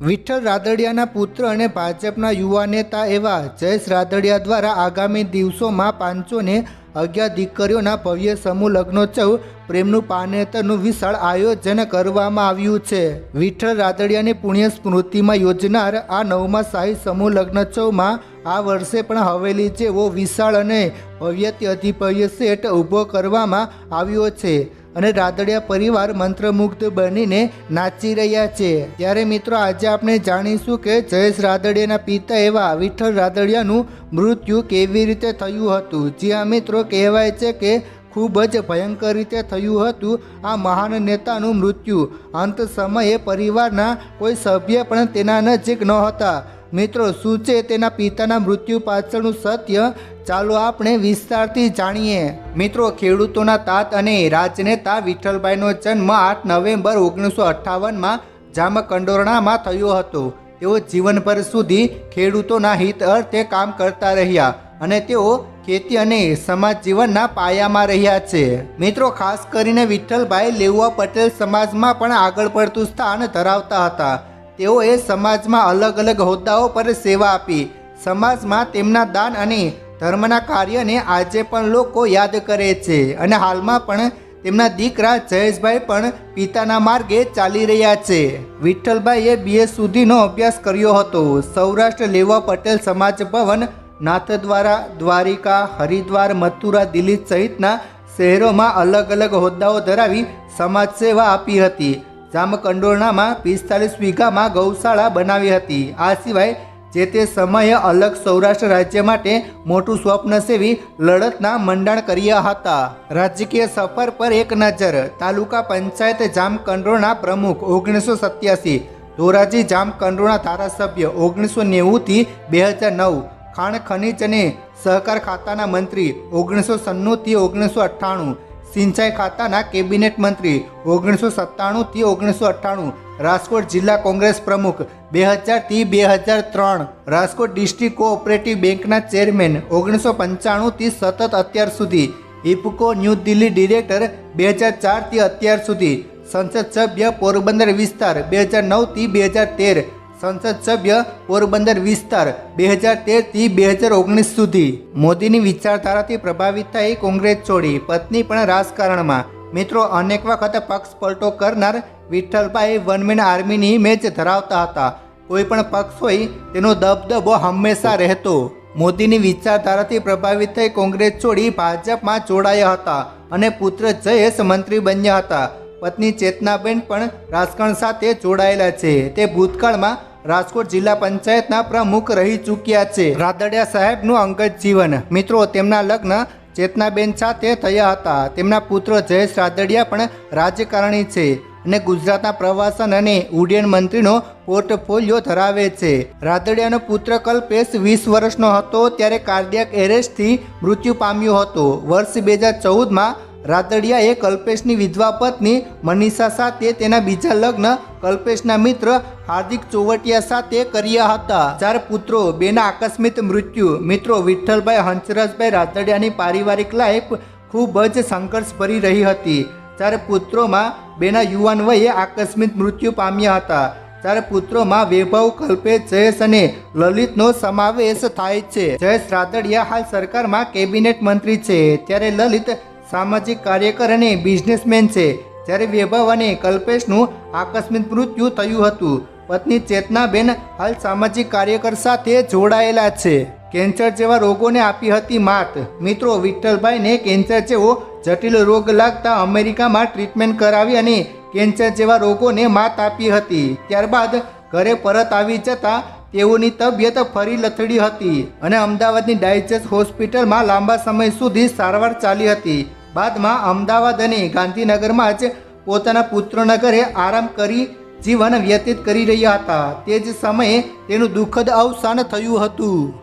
વિઠ્ઠલ રાદડિયાના પુત્ર અને ભાજપના યુવા નેતા એવા જયેશ રાદડિયા દ્વારા આગામી દિવસોમાં પાંચોને અગિયાર દીકરીઓના ભવ્ય સમૂહ લગ્નોત્સવ પ્રેમનું પાનેતરનું વિશાળ આયોજન કરવામાં આવ્યું છે. વિઠ્ઠલ રાદડિયાની પુણ્ય સ્મૃતિમાં યોજનાર આ નવમા શાહી સમૂહ લગ્નોત્સવમાં આ વર્ષે પણ હવેલી જેવો વિશાળ અને ભવ્યથી અધિભવ્ય સેટ ઊભો કરવામાં આવ્યો છે. અને રાદડિયા પરિવાર મંત્રમુગ્ધ બનીને નાચી રહ્યા છે. ત્યારે મિત્રો, આજે આપણે જાણીશું કે જયેશ રાદડિયાના પિતા એવા વિઠ્ઠલ રાદડિયાનું મૃત્યુ કેવી રીતે થયું હતું. જ્યાં મિત્રો, કહેવાય છે કે ખૂબ જ ભયંકર રીતે થયું હતું. આ મહાન નેતાનું મૃત્યુ. અંત સમયે પરિવારના કોઈ સભ્ય પણ તેના નજીક નહોતા મિત્રો, શું છે તેના પિતાના મૃત્યુ પાછળનું સત્ય? ચાલો આપણે વિસ્તારથી જાણીએ. મિત્રો, ખેડૂતોના તાત અને રાજનેતા વિઠ્ઠલભાઈનો જન્મ આઠ નવેમ્બર ઓગણીસો અઠ્ઠાવનમાં જામકંડોરણામાં થયો હતો. તેઓ જીવનભર સુધી ખેડૂતોના હિત અર્થે કામ કરતા રહ્યા. અને તેઓ ખેતી અને સમાજ જીવનના પાયામાં રહ્યા છે. મિત્રો, ખાસ કરીને વિઠ્ઠલભાઈ લેઉવા પટેલ સમાજમાં પણ આગળ પડતું સ્થાન ધરાવતા હતા. તેઓએ સમાજમાં અલગ અલગ હોદ્દાઓ પર સેવા આપી. સમાજમાં તેમના દાન અને ધર્મના કાર્યને આજે પણ લોકો યાદ કરે છે અને હાલમાં પણ તેમના દીકરા જયેશભાઈ પણ પિતાના માર્ગે ચાલી રહ્યા છે. વિઠ્ઠલભાઈએ બીએ સુધીનો અભ્યાસ કર્યો હતો. સૌરાષ્ટ્ર લેવા પટેલ સમાજ ભવન નાથદ્વારા, દ્વારિકા, હરિદ્વાર, મથુરા, દિલ્હી સહિતના શહેરોમાં અલગ અલગ હોદ્દાઓ ધરાવી સમાજ સેવા આપી હતી. જામકંડોરણામાં પિસ્તાલીસ વીઘામાં ગૌશાળા બનાવી હતી. આ સિવાય જે તે સમયે અલગ સૌરાષ્ટ્ર રાજ્ય માટે મોટું સ્વપ્ન સેવી લડતના મંડાણ કર્યા હતા. રાજકીય સફર પર એક નજર. તાલુકા પંચાયત જામકંડોરણા પ્રમુખ ઓગણીસો સત્યાસી, ધોરાજી જામકંડોરણા ધારાસભ્ય ઓગણીસો નેવુંથી બે હજાર નવ ખાણ ખનીજ અને સહકાર ખાતાના મંત્રી ઓગણીસો સન્નુંથી ઓગણીસો અઠ્ઠાણું, સિંચાઈ ખાતાના કેબિનેટ મંત્રી ઓગણીસો સત્તાણુંથી ઓગણીસો અઠ્ઠાણું, રાજકોટ જિલ્લા કોંગ્રેસ પ્રમુખ બે હજારથી બે હજાર ત્રણ, રાજકોટ ડિસ્ટ્રિક્ટ કોઓપરેટિવ બેંકના ચેરમેન ઓગણીસો પંચાણુંથી સતત અત્યાર સુધી ઇફકો ન્યૂ દિલ્હી ડિરેક્ટર બે હજાર ચારથી અત્યાર સુધી, સંસદ સભ્ય પોરબંદર વિસ્તાર બે હજાર નવથી બે હજાર તેર સંસદ સભ્ય પોરબંદર વિસ્તાર બે હજાર તેરથી બે હજાર ઓગણીસ સુધી. મોદીની વિચારધારાથી પ્રભાવિત થઈ કોંગ્રેસ છોડી. પત્ની પણ રાજકારણમાં. મિત્રો, અનેક વખત પક્ષ પલટો કરનાર વિઠ્ઠલભાઈ વનમેન આર્મીની ઇમેજ ધરાવતા હતા. કોઈ પણ પક્ષ હોય, તેનો દબદબો હંમેશા રહેતો. મોદીની વિચારધારાથી પ્રભાવિત થઈ કોંગ્રેસ છોડી ભાજપમાં જોડાયા હતા અને પુત્ર જયેશ મંત્રી બન્યા હતા. પત્ની ચેતનાબેન પણ રાજકારણ સાથે જોડાયેલા છે. તે ભૂતકાળમાં રાજકોટ જિલ્લા પંચાયતના પ્રમુખ રહી ચૂક્યા છે. રાદડિયા સાહેબનું અંગત જીવન. મિત્રો, તેમના લગ્ન ચેતનાબેન સાથે થયા હતા. તેમના પુત્ર જયેશ રાદડિયા પણ રાજકારણી છે અને ગુજરાતના પ્રવાસન અને ઉડ્ડયન મંત્રીનો પોર્ટફોલિયો ધરાવે છે. રાદડિયાનો પુત્ર કલ્પેશ વીસ વર્ષનો હતો ત્યારે કાર્ડિયાક એરેસ્ટથી મૃત્યુ પામ્યો હતો. વર્ષ બે હજાર ચૌદમાં રાદડિયાએ કલ્પેશની વિધવા પત્ની મનીષા સાથે તેના બીજા લગ્ન કલ્પેશના મિત્ર હાર્દિક ચોવટિયા સાથે કર્યા હતા. ચાર પુત્રો, બેના આકસ્મિક મૃત્યુ. મિત્રો, વિઠ્ઠલભાઈ, હંસરાજભાઈ, રાતડિયાની પારિવારિક લાઈફ ખૂબ જ સંઘર્ષભરી રહી હતી. ચાર પુત્રોમાં બેના યુવાન વયે આકસ્મિક મૃત્યુ પામ્યા હતા. ચાર પુત્રોમાં વૈભવ, કલ્પેશ, જયેશ અને લલિતનો સમાવેશ થાય છે. જયેશ રાદડિયા હાલ સરકારમાં કેબિનેટ મંત્રી છે. ત્યારે લલિત સામાજિક કાર્યકર અને બિઝનેસમેન છે. જ્યારે વૈભવ અને કલ્પેશનું આકસ્મિક મૃત્યુ થયું હતું. પત્ની ચેતનાબેન હાલ સામાજિક કાર્યકર સાથે જોડાયેલા છે. કેન્સર જેવા રોગોને આપી હતી માત. મિત્રો વિઠ્ઠલભાઈને કેન્સર જેવો જટિલ રોગ લાગતા અમેરિકામાં ટ્રીટમેન્ટ કરાવી અને કેન્સર જેવા રોગોને માત આપી હતી. ત્યારબાદ ઘરે પરત આવી જતાં તેઓની તબિયત ફરી લથડી હતી અને અમદાવાદની ડાયજેસ્ટ હોસ્પિટલમાં લાંબા સમય સુધી સારવાર ચાલી હતી. બાદમાં અમદાવાદ અને ગાંધીનગરમાં જ પોતાના પુત્રના ઘરે આરામ કરી જીવન વ્યતીત કરી રહ્યા હતા. તે જ સમયે તેનું દુઃખદ અવસાન થયું હતું.